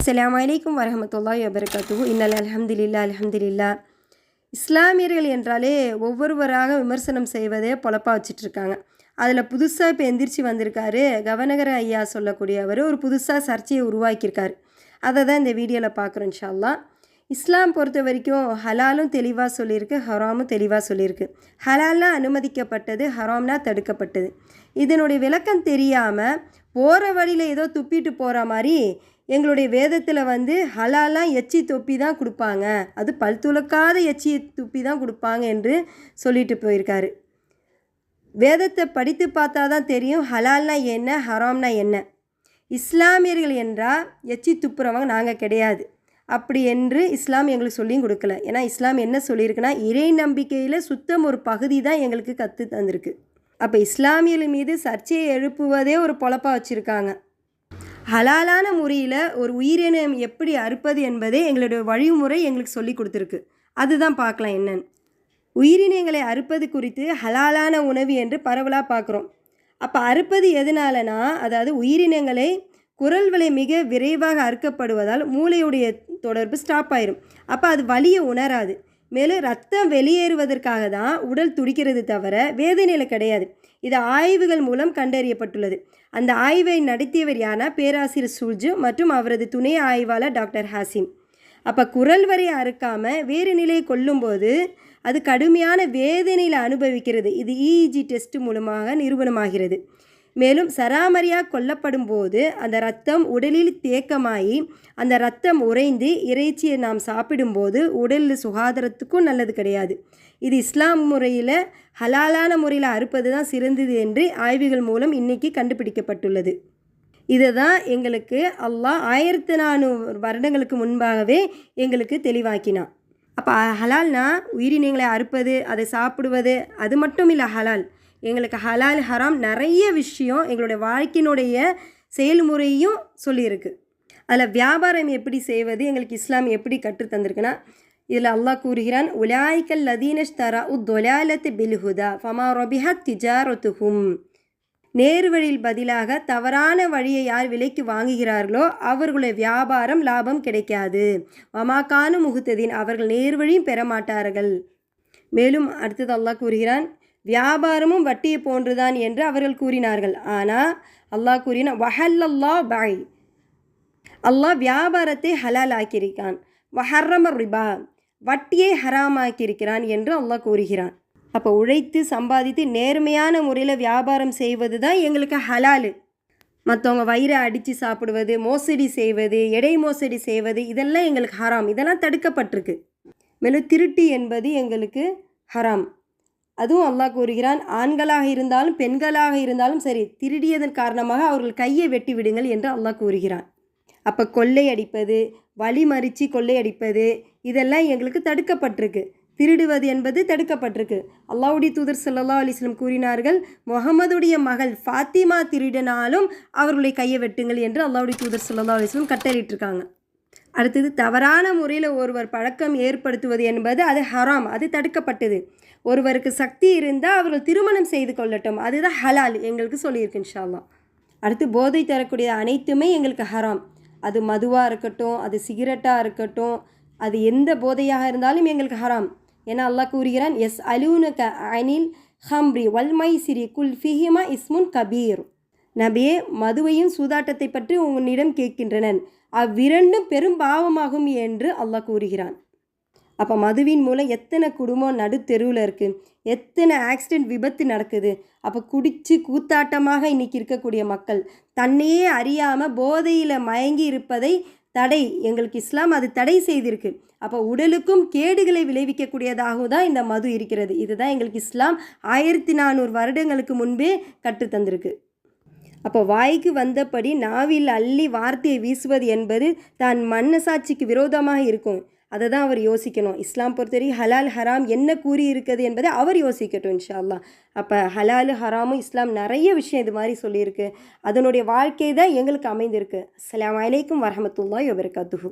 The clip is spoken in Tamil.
அஸ்லாம் வலைக்கம் வரஹமத்துல்லாஹி வபரகாத்து இன்னல் அலமதுல்லா அலமதுல்லா இஸ்லாமியர்கள் என்றாலே ஒவ்வொருவராக விமர்சனம் செய்வதே பொழப்பா வச்சிட்டு இருக்காங்க அதில் புதுசாக இப்போ எந்திரிச்சு வந்திருக்காரு கவனகர ஐயா சொல்லக்கூடியவர். ஒரு புதுசாக சர்ச்சையை உருவாக்கியிருக்காரு. அதை தான் இந்த வீடியோவில் பார்க்குறோம் இன்ஷால்லா இஸ்லாம் பொறுத்த வரைக்கும் ஹலாலும் தெளிவாக சொல்லியிருக்கு ஹராமும் தெளிவாக சொல்லியிருக்கு. ஹலால்னா அனுமதிக்கப்பட்டது ஹராம்னா தடுக்கப்பட்டது. இதனுடைய விளக்கம் தெரியாமல் போகிற வழியில் ஏதோ துப்பிட்டு போகிற மாதிரி எங்களுடைய வேதத்தில் வந்து ஹலாலாம் எச்சி தொப்பி தான் கொடுப்பாங்க. அது பல் துலக்காத எச்சி துப்பி தான் கொடுப்பாங்க என்று சொல்லிட்டு போயிருக்காரு. வேதத்தை படித்து பார்த்தா தான் தெரியும் ஹலால்னா என்ன ஹராம்னா என்ன. இஸ்லாமியர்கள் என்றால் எச்சி துப்புறவங்க நாங்கள் கிடையாது. அப்படி என்று இஸ்லாம் எங்களுக்கு சொல்லியும் கொடுக்கல. ஏன்னா இஸ்லாம் என்ன சொல்லியிருக்குன்னா இறை நம்பிக்கையில் சுத்தம் ஒரு பகுதி தான் எங்களுக்கு கற்று தந்திருக்கு. அப்போ இஸ்லாமியர்கள் மீது சர்ச்சையை எழுப்புவதே ஒரு பொழப்பாக வச்சுருக்காங்க. ஹலாலான முறையில் ஒரு உயிரினம் எப்படி அறுப்பது என்பதே எங்களுடைய வழிமுறை எங்களுக்கு சொல்லி கொடுத்துருக்கு. அதுதான் பார்க்கலாம் என்னன்னு. உயிரினங்களை அறுப்பது குறித்து ஹலாலான உணவு என்று பரவலாக பார்க்குறோம். அப்போ அறுப்பது எதனாலனா அதாவது உயிரினங்களை குரல் விலை மிக விரைவாக அறுக்கப்படுவதால் மூளையுடைய தொடர்பு ஸ்டாப் ஆயிரும். அப்போ அது வலியை உணராது. மேலும் ரத்தம் வெளியேறுவதற்காக தான் உடல் துடிக்கிறது தவிர வேதனையில் கிடையாது. இது ஆய்வுகள் மூலம் கண்டறியப்பட்டுள்ளது. அந்த ஆய்வை நடத்தியவர் யானா பேராசிரியர் சுல்ஜு மற்றும் அவரது துணை ஆய்வாளர் டாக்டர் ஹாசிம். அப்போ குரல் வரை அறுக்காமல் வேறு நிலையை கொல்லும்போது அது கடுமையான வேதனையில் அனுபவிக்கிறது. இது இஇஜி டெஸ்ட் மூலமாக நிரூபணமாகிறது மேலும் சராமரியாக கொல்லப்படும் போது அந்த ரத்தம் உடலில் தேக்கமாகி அந்த ரத்தம் உறைந்து இறைச்சியை நாம் சாப்பிடும்போது உடலில் சுகாதாரத்துக்கும் நல்லது கிடையாது. இது இஸ்லாம் முறையில் ஹலாலான முறையில் அறுப்பது தான் சிறந்தது என்று ஆய்வுகள் மூலம் இன்றைக்கி கண்டுபிடிக்கப்பட்டுள்ளது. இதை தான் எங்களுக்கு அல்லாஹ் ஆயிரத்தி நானூறு வருடங்களுக்கு முன்பாகவே எங்களுக்கு தெளிவாக்கினான். அப்போ ஹலால்னா உயிரினங்களை அறுப்பது அதை சாப்பிடுவது அது மட்டும் இல்லை ஹலால். எங்களுக்கு ஹலால் ஹராம் நிறைய விஷயம் எங்களுடைய வாழ்க்கையினுடைய செயல்முறையும் சொல்லியிருக்கு. அதில் வியாபாரம் எப்படி செய்வது எங்களுக்கு இஸ்லாம் எப்படி கற்றுத் தந்திருக்குன்னா இதில் அல்லாஹ் கூறுகிறான் உலாய்கல் லதீனஷ் தரா உத்தொலாலத்து பில்ஹுதா ஃபமா ரொபிஹத் திஜாரத்துஹும். நேர்வழியில் பதிலாக தவறான வழியை யார் விலைக்கு வாங்குகிறார்களோ அவர்களுடைய வியாபாரம் லாபம் கிடைக்காது. வமாக்கானு முகுத்ததின் அவர்கள் நேர்வழியும் பெற மாட்டார்கள். மேலும் அடுத்தது அல்லாஹ் கூறுகிறான் வியாபாரமும் வட்டியை போன்றுதான் என்று அவர்கள் கூறினார்கள். ஆனால் அல்லாஹ் கூறின வஹல்லல்லா பாய் அல்லாஹ் வியாபாரத்தை ஹலால் ஆக்கியிருக்கான் வஹர்ரம ரிபா வட்டியை ஹராமாக்கியிருக்கிறான் என்று அல்லாஹ் கூறுகிறான். அப்போ உழைத்து சம்பாதித்து நேர்மையான முறையில் வியாபாரம் செய்வது தான் எங்களுக்கு ஹலாலு. மற்றவங்க வயிறை அடித்து சாப்பிடுவது மோசடி செய்வது எடை மோசடி செய்வது இதெல்லாம் எங்களுக்கு ஹராம். இதெல்லாம் தடுக்கப்பட்டிருக்கு. மேலும் திருட்டு என்பது எங்களுக்கு ஹராம். அதுவும் அல்லாஹ் கூறுகிறான் ஆண்களாக இருந்தாலும் பெண்களாக இருந்தாலும் சரி திருடியதன் காரணமாக அவர்கள் கையை வெட்டி விடுங்கள் என்று அல்லாஹ் கூறுகிறான். அப்போ கொள்ளை அடிப்பது வழிமறித்து கொள்ளை அடிப்பது இதெல்லாம் எங்களுக்கு தடுக்கப்பட்டிருக்கு. திருடுவது என்பது தடுக்கப்பட்டிருக்கு. அல்லாவுடைய தூதர் சல்லா அலிஸ்லம் கூறினார்கள் முகமதுடைய மகள் ஃபாத்திமா திருடினாலும் அவர்களுடைய கையை வெட்டுங்கள் என்று அல்லாவுடைய தூதர் சல்லா அலிஸ்லம் கட்டளிட்டிருக்காங்க அடுத்தது தவறான முறையில் ஒருவர் பழக்கம் ஏற்படுத்துவது என்பது அது ஹராம் அது தடுக்கப்பட்டது. ஒருவருக்கு சக்தி இருந்தால் அவர்கள் திருமணம் செய்து கொள்ளட்டும் அதுதான் ஹலால் எங்களுக்கு சொல்லியிருக்கு இன்ஷால்லா அடுத்து போதை தரக்கூடிய அனைத்துமே எங்களுக்கு ஹராம். அது மதுவாக இருக்கட்டும் அது சிகரெட்டாக இருக்கட்டும் அது எந்த போதையாக இருந்தாலும் எங்களுக்கு ஹராம். ஏன்னா அல்லாஹ் கூறுகிறான் எஸ் அலூனக அனில் ஹம்ரி வல்மை சிரி குல் ஃபிஹிமா இஸ்முன் கபீர். நபியே மதுவையும் சூதாட்டத்தை பற்றி உன்னிடம் கேட்கின்றனன் அவ்விரண்டும் பெரும் பாவமாகும் என்று அல்லாஹ் கூறுகிறான். அப்போ மதுவின் மூலம் எத்தனை குடும்பம் நடுத்தெருவில் இருக்குது எத்தனை ஆக்சிடெண்ட் விபத்து நடக்குது? அப்போ குடித்து கூத்தாட்டமாக இன்றைக்கி இருக்கக்கூடிய மக்கள் தன்னையே அறியாமல் போதையில் மயங்கி இருப்பதை தடை எங்களுக்கு இஸ்லாம் அது தடை செய்திருக்கு. அப்போ உடலுக்கும் கேடுகளை விளைவிக்கக்கூடியதாகவும் தான் இந்த மது இருக்கிறது. இதுதான் எங்களுக்கு இஸ்லாம் ஆயிரத்தி நானூறு வருடங்களுக்கு முன்பே கற்றுத்தந்திருக்கு அப்போ வாய்க்கு வந்தபடி நாவில் அள்ளி வார்த்தையை வீசுவது என்பது தான் மன்னசாட்சிக்கு விரோதமாக இருக்கும். அதை தான் அவர் யோசிக்கணும். இஸ்லாம் பொறுத்தவரை ஹலால் ஹராம் என்ன கூறி இருக்குது என்பதை அவர் யோசிக்கட்டும் இன்ஷா அல்லா அப்போ ஹலால் ஹராமும் இஸ்லாம் நிறைய விஷயம் இது மாதிரி சொல்லியிருக்கு. அதனுடைய வாழ்க்கை தான் எங்களுக்கு அமைந்திருக்கு. அஸ்லாம் வலைக்கும் வரமத்துல்லாய் வபரகாத்துஹூ.